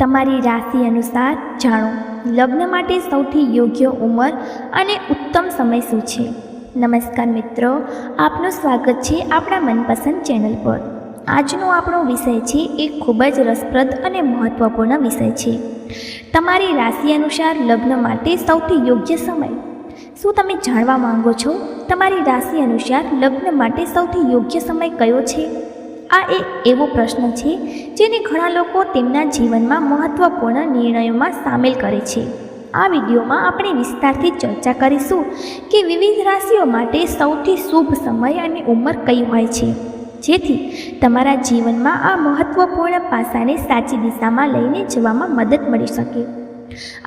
તમારી રાશિ અનુસાર જાણો. લગ્ન માટે સૌથી યોગ્ય ઉંમર અને ઉત્તમ સમય શું છે? નમસ્કાર મિત્રો, આપનું સ્વાગત છે આપણા મનપસંદ ચેનલ પર. આજનો આપણો વિષય છે, એ ખૂબ જ રસપ્રદ અને મહત્વપૂર્ણ વિષય છે. તમારી રાશિ અનુસાર લગ્ન માટે સૌથી યોગ્ય સમય? શું તમે જાણવા માંગો છો? તમારી રાશિ અનુસાર લગ્ન માટે સૌથી યોગ્ય સમય કયો છે? આ એક એવો પ્રશ્ન છે જેને ઘણા લોકો તેમના જીવનમાં મહત્વપૂર્ણ નિર્ણયોમાં સામેલ કરે છે. આ વિડીયોમાં આપણે વિસ્તારથી ચર્ચા કરીશું કે વિવિધ રાશિઓ માટે સૌથી શુભ સમય અને ઉંમર કઈ હોય છે. જેથી તમારા જીવનમાં આ મહત્વપૂર્ણ પાસાને સાચી દિશામાં લઈને જવામાં મદદ મળી શકે.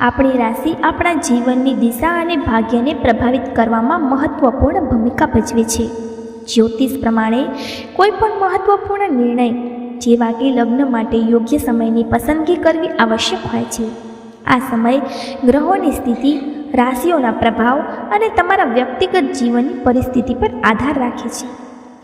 આપણી રાશિ આપણા જીવનની દિશા અને ભાગ્યને પ્રભાવિત કરવામાં મહત્વપૂર્ણ ભૂમિકા ભજવે છે. જ્યોતિષ પ્રમાણે કોઈ પણ મહત્વપૂર્ણ નિર્ણય, જેવા કે લગ્ન માટે યોગ્ય સમયની પસંદગી કરવી આવશ્યક હોય છે. આ સમય ગ્રહોની સ્થિતિ, રાશિઓના પ્રભાવ અને તમારા વ્યક્તિગત જીવનની પરિસ્થિતિ પર આધાર રાખે છે.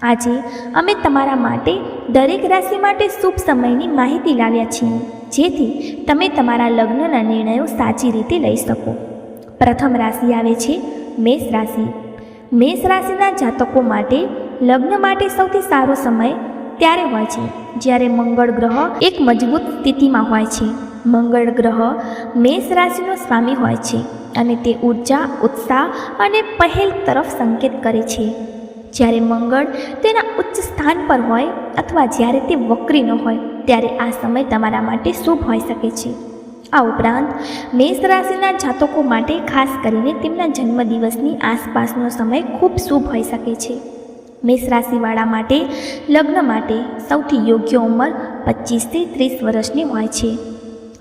આજે અમે તમારા માટે દરેક રાશિ માટે શુભ સમયની માહિતી લાવ્યા છીએ, જેથી તમે તમારા લગ્નના નિર્ણયો સાચી રીતે લઈ શકો. પ્રથમ રાશિ આવે છે મેષ રાશિ. મેષ રાશિના જાતકો માટે લગ્ન માટે સૌથી સારો સમય ત્યારે હોય છે. જ્યારે મંગળ ગ્રહ એક મજબૂત સ્થિતિમાં હોય છે. મંગળ ગ્રહ મેષ રાશિનો સ્વામી હોય છે અને તે ઊર્જા, ઉત્સાહ અને પહેલ તરફ સંકેત કરે છે. જ્યારે મંગળ તેના ઉચ્ચ સ્થાન પર હોય અથવા જ્યારે તે વક્રી ન હોય, ત્યારે આ સમય તમારા માટે શુભ હોઈ શકે છે. આ ઉપરાંત, મેષ રાશિના જાતકો માટે ખાસ કરીને તેમના જન્મદિવસની આસપાસનો સમય ખૂબ શુભ હોઈ શકે છે. મેષ રાશિવાળા માટે, લગ્ન માટે સૌથી યોગ્ય ઉંમર પચીસથી ત્રીસ વર્ષની હોય છે.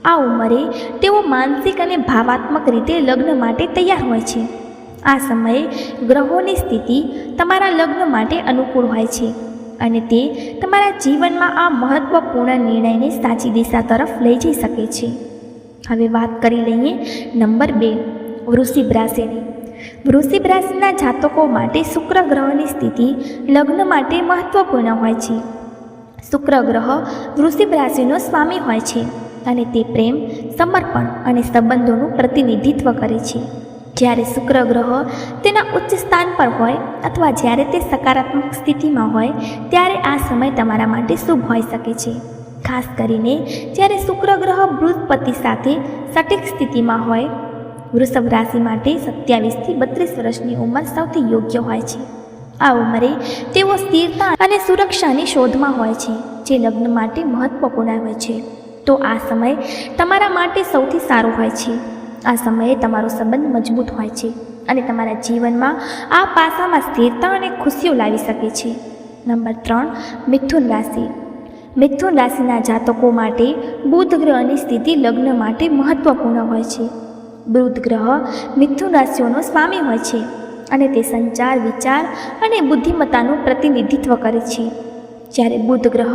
આ ઉંમરે તેઓ માનસિક અને ભાવાત્મક રીતે લગ્ન માટે તૈયાર હોય છે. આ સમયે ગ્રહોની સ્થિતિ તમારા લગ્ન માટે અનુકૂળ હોય છે અને તે તમારા જીવનમાં આ મહત્વપૂર્ણ નિર્ણયને સાચી દિશા તરફ લઈ જઈ શકે છે. હવે વાત કરી લઈએ નંબર બે વૃષિભ રાશિની. વૃષિભ રાશિના જાતકો માટે શુક્ર ગ્રહની સ્થિતિ લગ્ન માટે મહત્વપૂર્ણ હોય છે. શુક્ર ગ્રહ વૃષિભ રાશિનો સ્વામી હોય છે અને તે પ્રેમ, સમર્પણ અને સંબંધોનું પ્રતિનિધિત્વ કરે છે. જ્યારે શુક્ર ગ્રહ તેના ઉચ્ચ સ્થાન પર હોય અથવા જ્યારે તે સકારાત્મક સ્થિતિમાં હોય, ત્યારે આ સમય તમારા માટે શુભ હોઈ શકે છે. ખાસ કરીને જ્યારે શુક્ર ગ્રહ બૃહસ્પતિ સાથે સટીક સ્થિતિમાં હોય વૃષભ રાશિ માટે સત્યાવીસથી બત્રીસ વર્ષની ઉંમર સૌથી યોગ્ય હોય છે. આ ઉંમરે તેઓ સ્થિરતા અને સુરક્ષાની શોધમાં હોય છે, જે લગ્ન માટે મહત્વપૂર્ણ હોય છે. તો આ સમય તમારા માટે સૌથી સારો હોય છે. આ સમયે તમારો સંબંધ મજબૂત હોય છે અને તમારા જીવનમાં આ પાસામાં સ્થિરતા અને ખુશીઓ લાવી શકે છે. નંબર ત્રણ, મિથુન રાશિ. મિથુન રાશિના જાતકો માટે બુધ ગ્રહની સ્થિતિ લગ્ન માટે મહત્વપૂર્ણ હોય છે. બુધ ગ્રહ મિથુન રાશિઓનો સ્વામી હોય છે અને તે સંચાર, વિચાર અને બુદ્ધિમત્તાનું પ્રતિનિધિત્વ કરે છે. જ્યારે બુધ ગ્રહ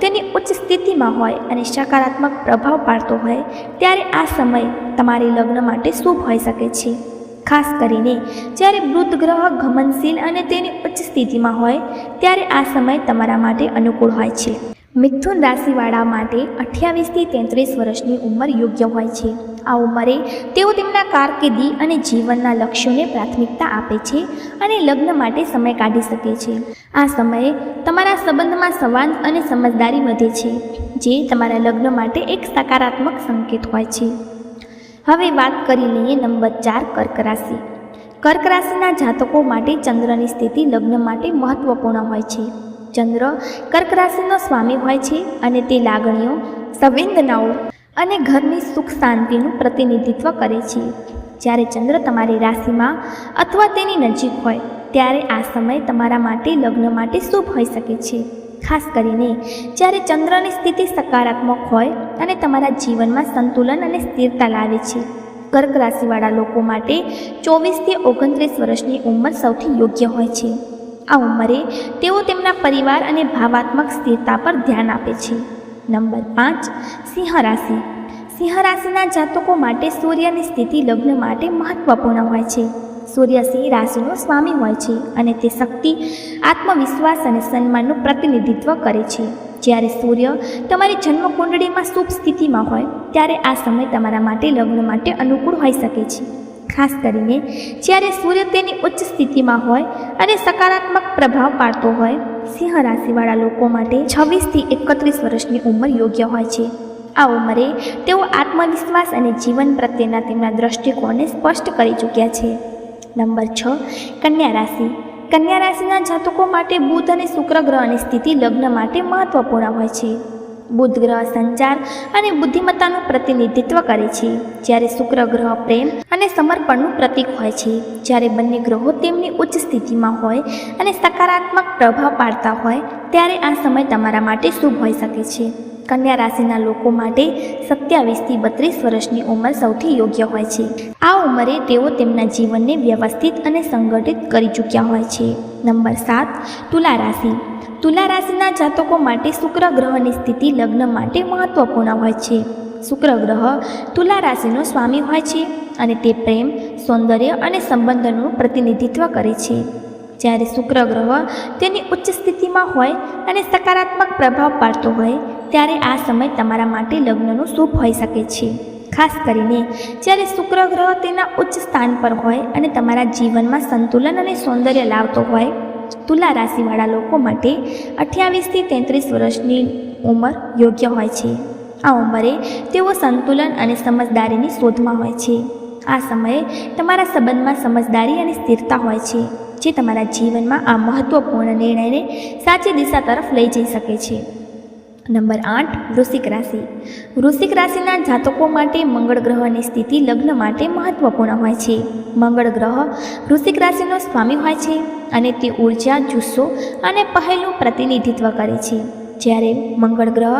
તેની ઉચ્ચ સ્થિતિમાં હોય અને સકારાત્મક પ્રભાવ પાડતો હોય, ત્યારે આ સમય તમારી લગ્ન માટે શુભ હોઈ શકે છે. ખાસ કરીને જ્યારે બુધ ગ્રહ ઘમનશીલ અને તેની ઉચ્ચ સ્થિતિમાં હોય, ત્યારે આ સમય તમારા માટે અનુકૂળ હોય છે. મિથુન રાશિવાળા માટે અઠ્યાવીસથી તેત્રીસ વર્ષની ઉંમર યોગ્ય હોય છે. આ ઉંમરે તેઓ તેમના કારકિર્દી અને જીવનના લક્ષ્યોને પ્રાથમિકતા આપે છે અને લગ્ન માટે સમય કાઢી શકે છે. આ સમયે તમારા સંબંધમાં સંવાદ અને સમજદારી વધે છે, જે તમારા લગ્ન માટે એક સકારાત્મક સંકેત હોય છે. હવે વાત કરી લઈએ નંબર ચાર કર્ક રાશિ. કર્ક રાશિના જાતકો માટે ચંદ્રની સ્થિતિ લગ્ન માટે મહત્વપૂર્ણ હોય છે. ચંદ્ર કર્ક રાશિનો સ્વામી હોય છે અને તે લાગણીઓ, સંવેદનાઓ અને ઘરની સુખ શાંતિનું પ્રતિનિધિત્વ કરે છે. જ્યારે ચંદ્ર તમારી રાશિમાં અથવા તેની નજીક હોય, ત્યારે આ સમય તમારા માટે લગ્ન માટે શુભ હોઈ શકે છે. ખાસ કરીને જ્યારે ચંદ્રની સ્થિતિ સકારાત્મક હોય અને તમારા જીવનમાં સંતુલન અને સ્થિરતા લાવે છે. કર્ક રાશિવાળા લોકો માટે ચોવીસથી ઓગણત્રીસ વર્ષની ઉંમર સૌથી યોગ્ય હોય છે. આ ઉંમરે તેઓ તેમના પરિવાર અને ભાવાત્મક સ્થિરતા પર ધ્યાન આપે છે. નંબર પાંચ, સિંહ રાશિ. સિંહ રાશિના જાતકો માટે સૂર્યની સ્થિતિ લગ્ન માટે મહત્વપૂર્ણ હોય છે. સૂર્ય સિંહ રાશિનો સ્વામી હોય છે અને તે શક્તિ, આત્મવિશ્વાસ અને સન્માનનું પ્રતિનિધિત્વ કરે છે. જ્યારે સૂર્ય તમારી જન્મકુંડળીમાં શુભ સ્થિતિમાં હોય, ત્યારે આ સમય તમારા માટે લગ્ન માટે અનુકૂળ હોઈ શકે છે. ખાસ કરીને જ્યારે સૂર્ય તેની ઉચ્ચ સ્થિતિમાં હોય અને સકારાત્મક પ્રભાવ પાડતો હોય, સિંહ રાશિવાળા લોકો માટે છવ્વીસથી એકત્રીસ વર્ષની ઉંમર યોગ્ય હોય છે. આ ઉંમરે તેઓ આત્મવિશ્વાસ અને જીવન પ્રત્યેના તેમના દ્રષ્ટિકોણને સ્પષ્ટ કરી ચૂક્યા છે. નંબર છ, કન્યા રાશિ. કન્યા રાશિના જાતકો માટે બુધ અને શુક્ર ગ્રહની સ્થિતિ લગ્ન માટે મહત્વપૂર્ણ હોય છે. બુધ ગ્રહ સંચાર અને બુદ્ધિમત્તાનું પ્રતિનિધિત્વ કરે છે. જ્યારે શુક્ર ગ્રહ પ્રેમ અને સમર્પણનું પ્રતીક હોય છે. જ્યારે બંને ગ્રહો તેમની ઉચ્ચ સ્થિતિમાં હોય અને સકારાત્મક પ્રભાવ પાડતા હોય, ત્યારે આ સમય તમારા માટે શુભ હોઈ શકે છે. કન્યા રાશિના લોકો માટે સત્યાવીસથી બત્રીસ વર્ષની ઉંમર સૌથી યોગ્ય હોય છે. આ ઉંમરે તેઓ તેમના જીવનને વ્યવસ્થિત અને સંગઠિત કરી ચૂક્યા હોય છે. નંબર સાત, તુલા રાશિ. તુલા રાશિના જાતકો માટે શુક્ર ગ્રહની સ્થિતિ લગ્ન માટે મહત્વપૂર્ણ હોય છે. શુક્ર ગ્રહ તુલા રાશિનો સ્વામી હોય છે અને તે પ્રેમ, સૌંદર્ય અને સંબંધનું પ્રતિનિધિત્વ કરે છે. જ્યારે શુક્ર ગ્રહ તેની ઉચ્ચ સ્થિતિમાં હોય અને સકારાત્મક પ્રભાવ પાડતો હોય, ત્યારે આ સમય તમારા માટે લગ્નનું શુભ હોઈ શકે છે. ખાસ કરીને જ્યારે શુક્ર ગ્રહ તેના ઉચ્ચ સ્થાન પર હોય અને તમારા જીવનમાં સંતુલન અને સૌંદર્ય લાવતો હોય, તુલા રાશિવાળા લોકો માટે અઠ્યાવીસથી તેત્રીસ વર્ષની ઉંમર યોગ્ય હોય છે. આ ઉંમરે તેઓ સંતુલન અને સમજદારીની શોધમાં હોય છે. આ સમયે તમારા સંબંધમાં સમજદારી અને સ્થિરતા હોય છે. જે તમારા જીવનમાં આ મહત્વપૂર્ણ નિર્ણયને સાચી દિશા તરફ લઈ જઈ શકે છે. નંબર આઠ, વૃશ્ચિક રાશિ. વૃશ્ચિક રાશિના જાતકો માટે મંગળ ગ્રહની સ્થિતિ લગ્ન માટે મહત્વપૂર્ણ હોય છે. મંગળ ગ્રહ વૃશ્ચિક રાશિનો સ્વામી હોય છે અને તે ઊર્જા, જુસ્સો અને પહેલનું પ્રતિનિધિત્વ કરે છે. જ્યારે મંગળ ગ્રહ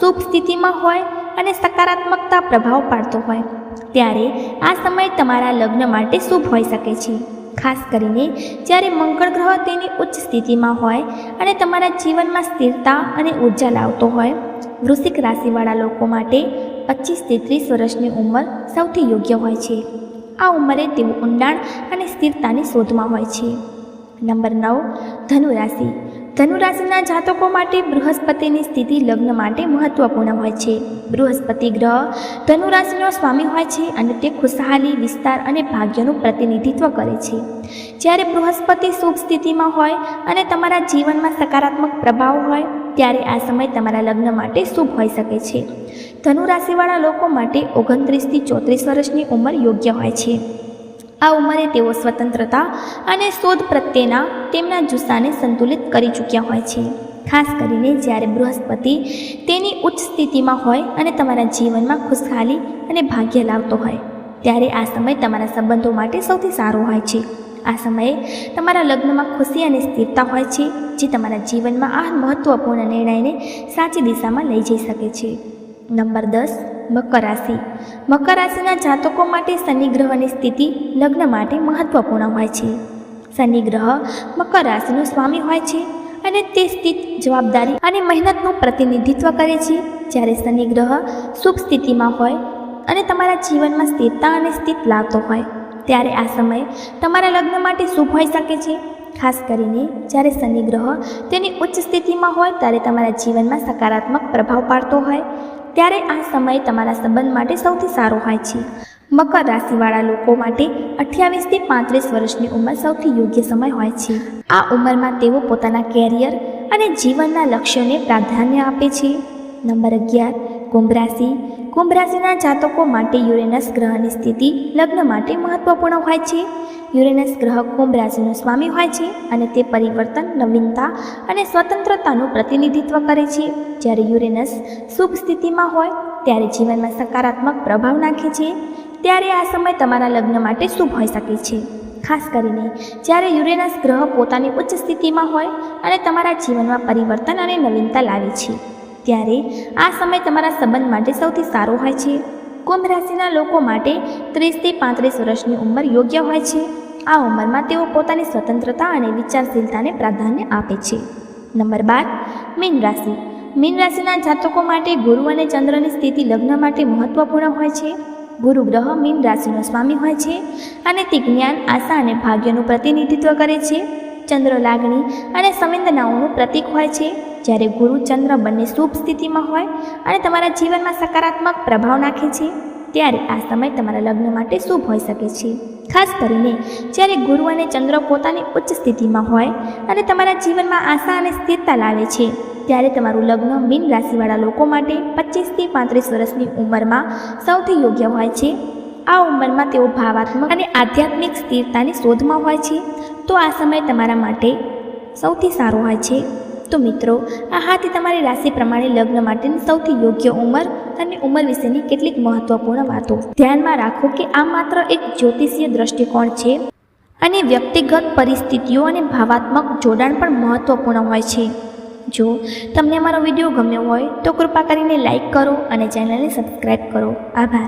શુભ સ્થિતિમાં હોય અને સકારાત્મકતા પ્રભાવ પાડતો હોય, ત્યારે આ સમય તમારા લગ્ન માટે શુભ હોઈ શકે છે. ખાસ કરીને જ્યારે મંગળ ગ્રહ તેની ઉચ્ચ સ્થિતિમાં હોય અને તમારા જીવનમાં સ્થિરતા અને ઊર્જા લાવતો હોય, વૃશ્ચિક રાશિવાળા લોકો માટે પચીસથી ત્રીસ વર્ષની ઉંમર સૌથી યોગ્ય હોય છે. આ ઉંમરે તેઓ ઊંડાણ અને સ્થિરતાની શોધમાં હોય છે. નંબર નવ, ધનુ રાશિ. ધનુ રાશિના જાતકો માટે બૃહસ્પતિની સ્થિતિ લગ્ન માટે મહત્વપૂર્ણ હોય છે. બૃહસ્પતિ ગ્રહ ધનુ રાશિનો સ્વામી હોય છે અને તે ખુશહાલી, વિસ્તાર અને ભાગ્યનું પ્રતિનિધિત્વ કરે છે. જ્યારે બૃહસ્પતિ શુભ સ્થિતિમાં હોય અને તમારા જીવનમાં સકારાત્મક પ્રભાવ હોય, ત્યારે આ સમય તમારા લગ્ન માટે શુભ હોઈ શકે છે. ધનુ રાશિવાળા લોકો માટે ઓગણત્રીસથી ચોત્રીસ વર્ષની ઉંમર યોગ્ય હોય છે. આ ઉંમરે તેઓ સ્વતંત્રતા અને શોધ પ્રત્યેના તેમના જુસ્સાને સંતુલિત કરી ચૂક્યા હોય છે. ખાસ કરીને જ્યારે બૃહસ્પતિ તેની ઉચ્ચ સ્થિતિમાં હોય અને તમારા જીવનમાં ખુશહાલી અને ભાગ્ય લાવતો હોય, ત્યારે આ સમય તમારા સંબંધો માટે સૌથી સારો હોય છે. આ સમયે તમારા લગ્નમાં ખુશી અને સ્થિરતા હોય છે, જે તમારા જીવનમાં આ મહત્વપૂર્ણ નિર્ણયને સાચી દિશામાં લઈ જઈ શકે છે. નંબર દસ મકર રાશિ. મકર રાશિના જાતકો માટે શનિ ગ્રહની સ્થિતિ લગ્ન માટે મહત્વપૂર્ણ હોય છે. શનિ ગ્રહ મકર રાશિનો સ્વામી હોય છે અને તે સ્થિત જવાબદારી અને મહેનતનું પ્રતિનિધિત્વ કરે છે. જ્યારે શનિ ગ્રહ શુભ સ્થિતિમાં હોય અને તમારા જીવનમાં સ્થિરતા અને સ્થિત લાવતો હોય, ત્યારે આ સમય તમારા લગ્ન માટે શુભ હોઈ શકે છે. ખાસ કરીને જ્યારે શનિ ગ્રહ તેની ઉચ્ચ સ્થિતિમાં હોય, ત્યારે તમારા જીવનમાં સકારાત્મક પ્રભાવ પાડતો હોય ત્યારે આ સમય તમારા સંબંધ માટે સૌથી સારો હોય છે. મકર રાશિવાળા લોકો માટે અઠ્યાવીસથી પાંત્રીસ વર્ષની ઉંમર સૌથી યોગ્ય સમય હોય છે. આ ઉંમરમાં તેઓ પોતાના કેરિયર અને જીવનના લક્ષ્યોને પ્રાધાન્ય આપે છે. નંબર અગિયાર, કુંભ રાશિ કુંભ રાશિના જાતકો માટે યુરેનસ ગ્રહની સ્થિતિ લગ્ન માટે મહત્વપૂર્ણ હોય છે. યુરેનસ ગ્રહ કુંભ રાશિનો સ્વામી હોય છે અને તે પરિવર્તન, નવીનતા અને સ્વતંત્રતાનું પ્રતિનિધિત્વ કરે છે. જ્યારે યુરેનસ શુભ સ્થિતિમાં હોય, ત્યારે જીવનમાં સકારાત્મક પ્રભાવ નાખે છે. ત્યારે આ સમય તમારા લગ્ન માટે શુભ હોઈ શકે છે. ખાસ કરીને જ્યારે યુરેનસ ગ્રહ પોતાની ઉચ્ચ સ્થિતિમાં હોય અને તમારા જીવનમાં પરિવર્તન અને નવીનતા લાવે છે. ત્યારે આ સમય તમારા સંબંધ માટે સૌથી સારો હોય છે. કુંભ રાશિના લોકો માટે ત્રીસથી પાંત્રીસ વર્ષની ઉંમર યોગ્ય હોય છે. આ ઉંમરમાં તેઓ પોતાની સ્વતંત્રતા અને વિચારશીલતાને પ્રાધાન્ય આપે છે. નંબર બાર, મીન રાશિ. મીન રાશિના જાતકો માટે ગુરુ અને ચંદ્રની સ્થિતિ લગ્ન માટે મહત્વપૂર્ણ હોય છે. ગુરુ ગ્રહ મીન રાશિનો સ્વામી હોય છે અને તે જ્ઞાન, આશા અને ભાગ્યનું પ્રતિનિધિત્વ કરે છે. ચંદ્ર લાગણી અને સંવેદનાઓનું પ્રતીક હોય છે. જ્યારે ગુરુ ચંદ્ર બંને શુભ સ્થિતિમાં હોય અને તમારા જીવનમાં સકારાત્મક પ્રભાવ નાખે છે, ત્યારે આ સમય તમારા લગ્ન માટે શુભ હોઈ શકે છે. ખાસ કરીને જ્યારે ગુરુ અને ચંદ્ર પોતાની ઉચ્ચ સ્થિતિમાં હોય અને તમારા જીવનમાં આશા અને સ્થિરતા લાવે છે, ત્યારે તમારું લગ્ન મીન રાશિવાળા લોકો માટે પચીસથી પાંત્રીસ વર્ષની ઉંમરમાં સૌથી યોગ્ય હોય છે. આ ઉંમરમાં તેઓ ભાવાત્મક અને આધ્યાત્મિક સ્થિરતાની શોધમાં હોય છે. તો આ સમય તમારા માટે સૌથી સારો હોય છે. તો મિત્રો, આ હાથી તમારી રાશિ પ્રમાણે લગ્ન માટેની સૌથી યોગ્ય ઉંમર અને ઉંમર વિશેની કેટલીક મહત્વપૂર્ણ વાતો. ધ્યાનમાં રાખો કે આ માત્ર એક જ્યોતિષીય દ્રષ્ટિકોણ છે અને વ્યક્તિગત પરિસ્થિતિઓ અને ભાવાત્મક જોડાણ પણ મહત્વપૂર્ણ હોય છે. જો તમને અમારો વીડિયો ગમ્યો હોય તો કૃપા કરીને લાઇક કરો અને ચેનલને સબસ્ક્રાઈબ કરો. આભાર.